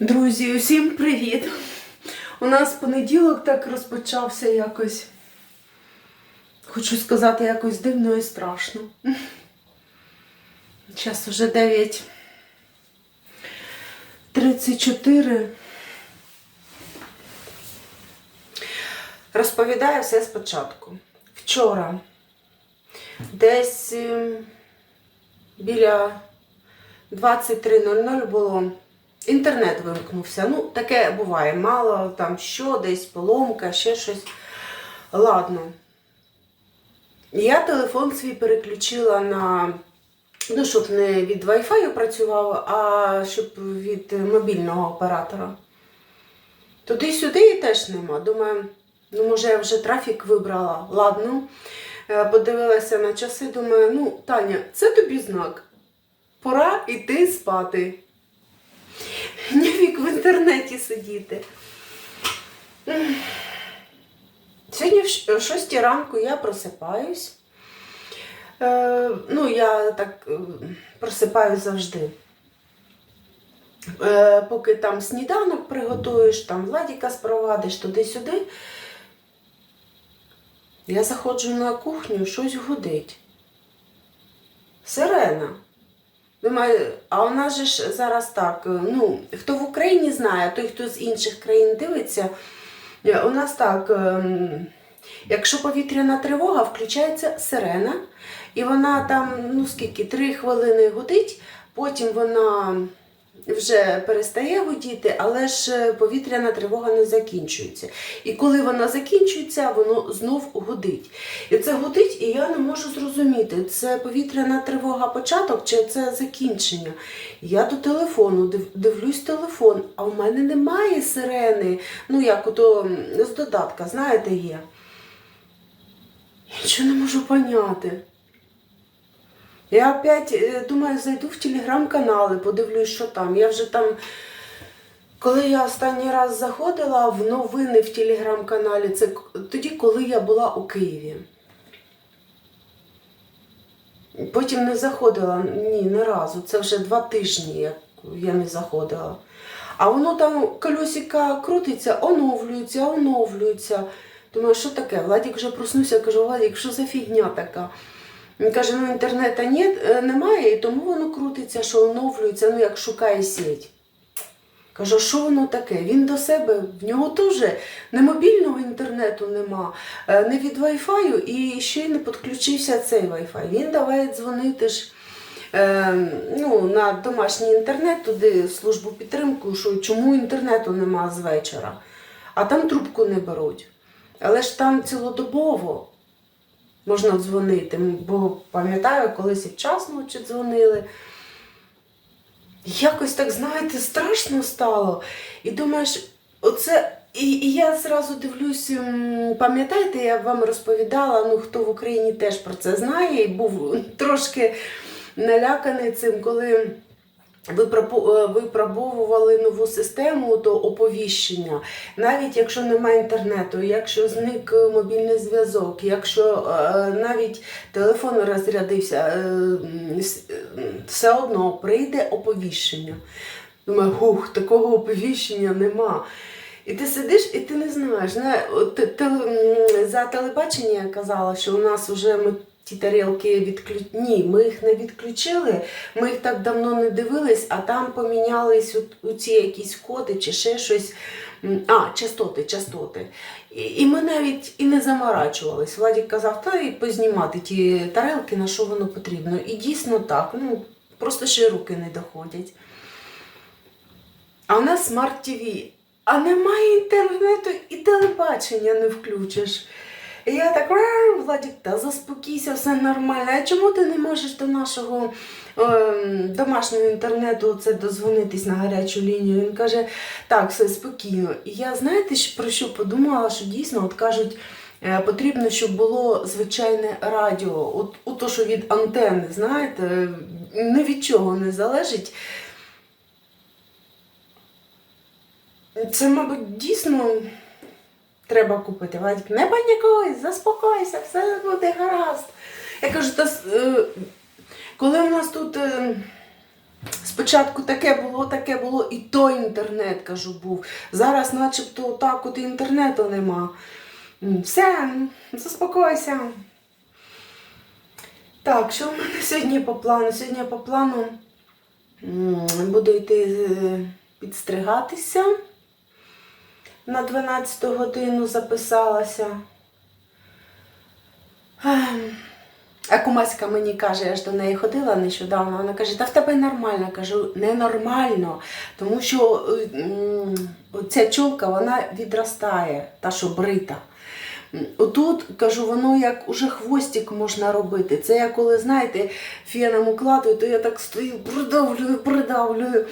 Друзі, усім привіт! У нас понеділок так розпочався якось. Хочу сказати, якось дивно і страшно. Зараз вже 9.34. Розповідаю все спочатку. Вчора десь ем, біля 23.00 було. Інтернет вимкнувся. Ну, таке буває. Мало там що, десь поломка, ще щось. Ладно. Я телефон свій переключила на. Ну, щоб не від Wi-Fi працював, а щоб від мобільного оператора. Туди-сюди і теж нема. Думаю, ну може я вже трафік вибрала. Ладно. Е, Подивилася на часи, думаю, ну, Таня, це тобі знак. Пора йти спати. Нявік в інтернеті сидіти. Сьогодні в ш- о 6 ранку я просипаюсь. Е, ну, я так е, просипаюсь завжди. Е, поки там сніданок приготуєш, там Владіка спровадиш туди-сюди. Я заходжу на кухню, щось гудить. Сирена. Думаю, а у нас же ж зараз так, е, ну, хто в Україні знає, той, хто з інших країн дивиться, е, у нас так, ем, якщо повітряна тривога, включається сирена, і вона там, ну скільки, три хвилини гудить, потім вона вже перестає гудіти, але ж е, повітряна тривога не закінчується. І коли вона закінчується, воно знов гудить. І це гудить, і я не можу зрозуміти, це повітряна тривога початок чи це закінчення. Я до телефону дивлюсь телефон, а в мене немає сирени. Ну, як ото з додатка, знаєте, є. Я нічого не можу поняти. Я опять е, думаю, зайду в телеграм-канали, подивлюсь, що там. Я вже там. Коли я останній раз заходила в новини в телеграм-каналі, це тоді, коли я була у Києві. Потім не заходила ні, не разу. Це вже два тижні, як я не заходила. А воно там колесика крутиться, оновлюється, оновлюється. Думаю, що таке? Владик вже проснувся, кажу, Владик, що за фігня така? Він каже, ну інтернету е, немає, і тому воно крутиться, що оновлюється, ну як шукає сеть. Кажу, що воно таке? Він до себе, в нього теж не мобільного інтернету нема, е, не від Wi-Fi, і ще й не підключився цей Wi-Fi. Він давай дзвонити ж е, ну, на домашній інтернет, туди службу підтримку, що чому інтернету нема з вечора, а там трубку не беруть. Але ж там цілодобово можна дзвонити, бо пам'ятаю, колись і вчасно чи дзвонили. Якось так, знаєте, страшно стало. І думаєш, оце. І, і я зразу дивлюсь, пам'ятаєте, я вам розповідала, ну хто в Україні теж про це знає, і був трошки наляканий цим, коли випробовували нову систему до оповіщення. Навіть якщо немає інтернету, якщо зник е, мобільний зв'язок, якщо е, навіть телефон розрядився, е, е, все одно прийде оповіщення. Думаю, хух, такого оповіщення нема. І ти сидиш, і ти не знаєш. За телебачення я казала, що у нас вже ми ті тарілки відключили. Ні, ми їх не відключили, ми їх так давно не дивились, а там помінялись у, ці якісь коди чи ще щось. А, частоти, частоти. І, і ми навіть і не заморачувались. Владик казав, та і познімати ті тарелки, на що воно потрібно. І дійсно так, ну просто ще руки не доходять. А у нас смарт ТВ. А немає інтернету і телебачення не включиш. І я так, «Ар, Владик, та заспокійся, все нормально. А чому ти не можеш до нашого ем, домашнього інтернету це дозвонитись на гарячу лінію? Він каже, так, все спокійно. І я, знаєте, про що подумала, що дійсно, от кажуть, е, потрібно, щоб було звичайне радіо. От, от то, що від антени, знаєте, ні від чого не залежить. Це, мабуть, дійсно треба купити. Владик, не панікуй, заспокойся, все буде гаразд. Я кажу, та, е, коли у нас тут е, Спочатку таке було, таке було, і то інтернет, кажу, був. Зараз начебто так от інтернету нема. Все, заспокойся. Так, що в мене сьогодні по плану? Сьогодні по плану буду йти е, підстригатися. На 12 годину записалася. Ем, А кумаська мені каже, я ж до неї ходила нещодавно, вона каже, та в тебе нормально. Кажу, ненормально, тому що ця чолка вона відростає, та що брита. Отут, кажу, воно як уже хвостик можна робити. Це я коли, знаєте, феном укладую, то я так стою, придавлюю, придавлюю.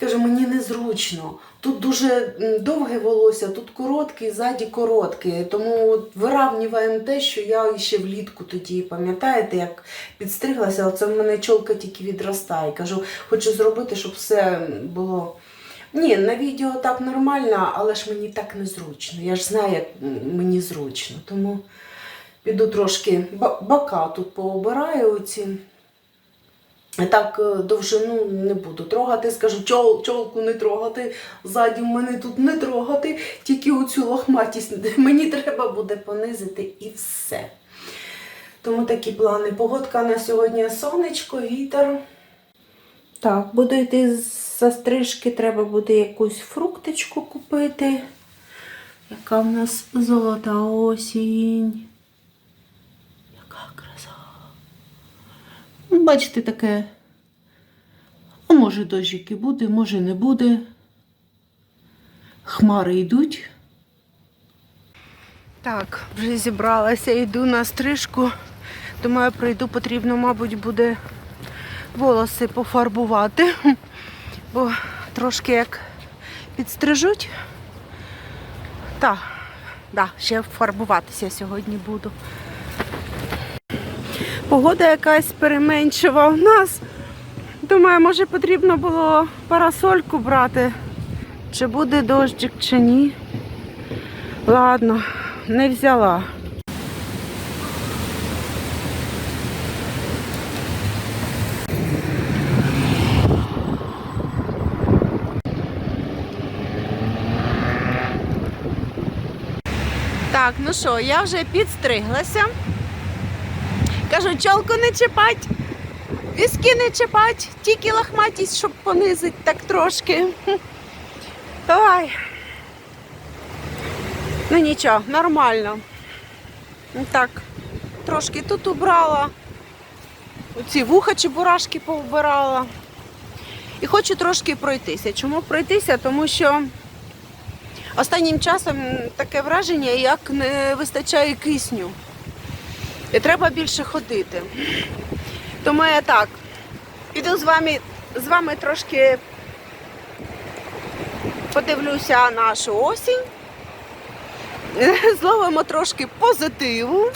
Кажу, мені незручно. Тут дуже довге волосся, тут коротке, ззаді коротке. Тому от виравнюємо те, що я ще влітку тоді, пам'ятаєте, як підстриглася, оце в мене чолка тільки відростає. Кажу, хочу зробити, щоб все було. Ні, на відео так нормально, але ж мені так незручно. Я ж знаю, як мені зручно. Тому піду трошки бока тут пообираю оці. Так е, довжину не буду трогати. Скажу, чол, чолку не трогати, ззаді мене тут не трогати, тільки оцю лохматість мені треба буде понизити і все. Тому такі плани. Погодка на сьогодні сонечко, вітер. Так, буду йти за стрижки, треба буде якусь фруктичку купити. Яка в нас золота осінь. Яка краса. Ну, Бачите, таке. А може дощик і буде, може не буде. Хмари йдуть. Так, вже зібралася, йду на стрижку. Думаю, прийду, потрібно, мабуть, буде волоси пофарбувати. Бо трошки як підстрижуть. Так, да, ще фарбуватися сьогодні буду. Погода якась переменшива у нас. Думаю, може потрібно було парасольку брати. Чи буде дощик, чи ні. Ладно, не взяла. Так, ну що, я вже підстриглася. Кажу, чолку не чіпать, віски не чіпать, тільки лохматість, щоб понизить так трошки. Давай. Ну нічого, нормально. Ну Так, трошки тут убрала. Оці вуха чебурашки повбирала. І хочу трошки пройтися. Чому пройтися? Тому що останнім часом таке враження, як не вистачає кисню. І треба більше ходити. Тому я так, піду з вами, з вами трошки подивлюся нашу осінь, зловимо трошки позитиву.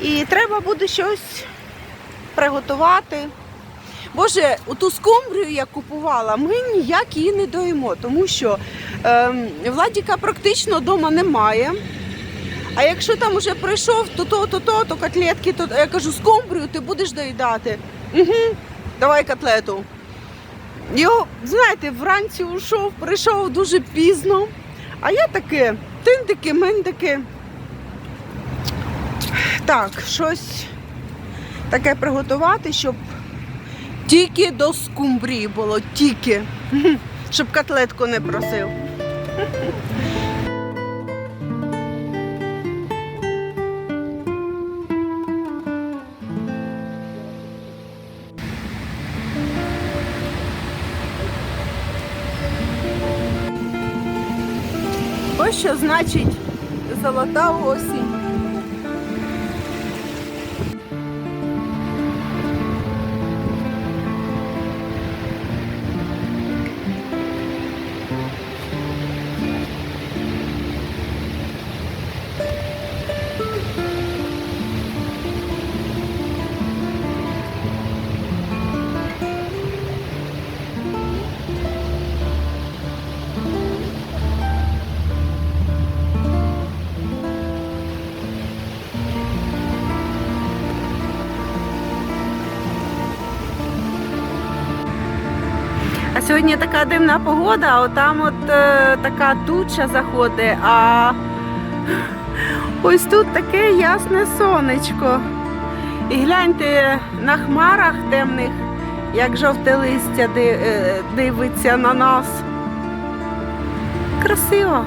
І треба буде щось приготувати. Боже, оту скумбрію я купувала, ми ніяк її не доїмо, тому що ем, Владіка практично вдома немає. А якщо там уже прийшов, то то, то, то, то котлетки, то я кажу, скумбрію ти будеш доїдати. Угу, давай котлету. Його, знаєте, вранці ушов, прийшов дуже пізно. А я таке, тиндики, мендики. Так, щось таке приготувати, щоб тільки до скумбрії було, тільки. Щоб котлетку не просив. Що значить золота осінь. Сьогодні така дивна погода, а там от е, така туча заходить, а ось тут таке ясне сонечко. І гляньте на хмарах темних, як жовте листя е, дивиться на нас. Красиво.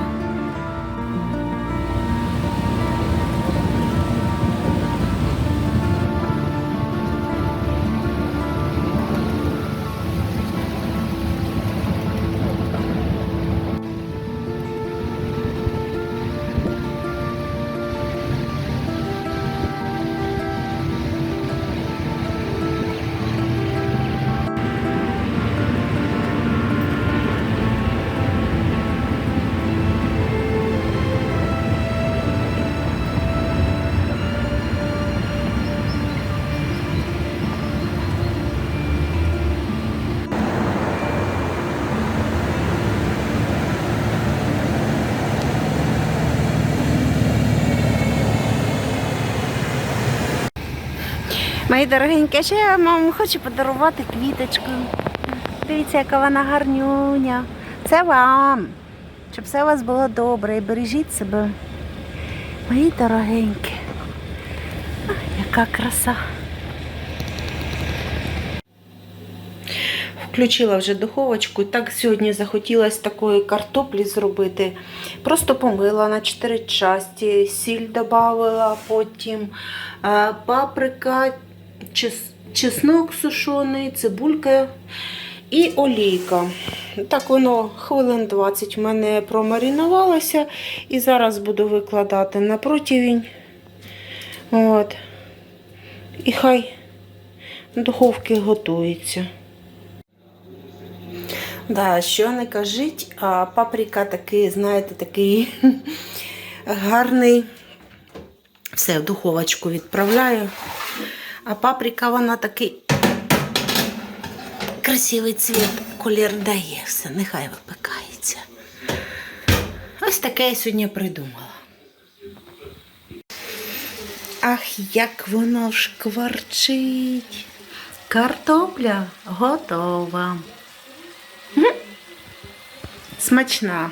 Мої дорогенькі, ще я вам хочу подарувати квіточку. Дивіться, яка вона гарнюня. Це вам. Щоб все у вас було добре і бережіть себе. Мої дорогенькі. Яка краса. Включила вже духовочку. Так сьогодні захотілося такої картоплі зробити. Просто помила на 4 часті, сіль додавала, потім е, паприка, чеснок сушений, цибулька і олійка. Так воно хвилин 20 в мене промаринувалося. І зараз буду викладати на противень. От. І хай духовки готується. Да, що не кажіть, а паприка такий, знаєте, такий гарний. Все, в духовочку відправляю. А паприка вона такий красивий цвіт, колір дає все, нехай випікається. Ось таке я сьогодні придумала. Ах, як воно шкварчить. Картопля готова. Смачна.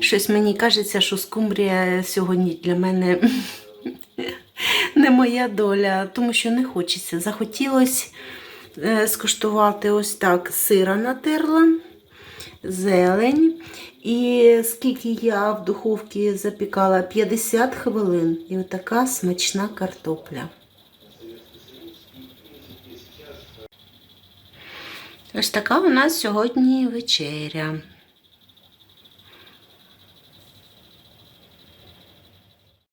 Щось мені кажеться, що скумбрія сьогодні для мене не моя доля, тому що не хочеться. Захотілося е, скуштувати ось так сира натерла, зелень. І скільки я в духовці запікала 50 хвилин. І отака смачна картопля. Ось така у нас сьогодні вечеря.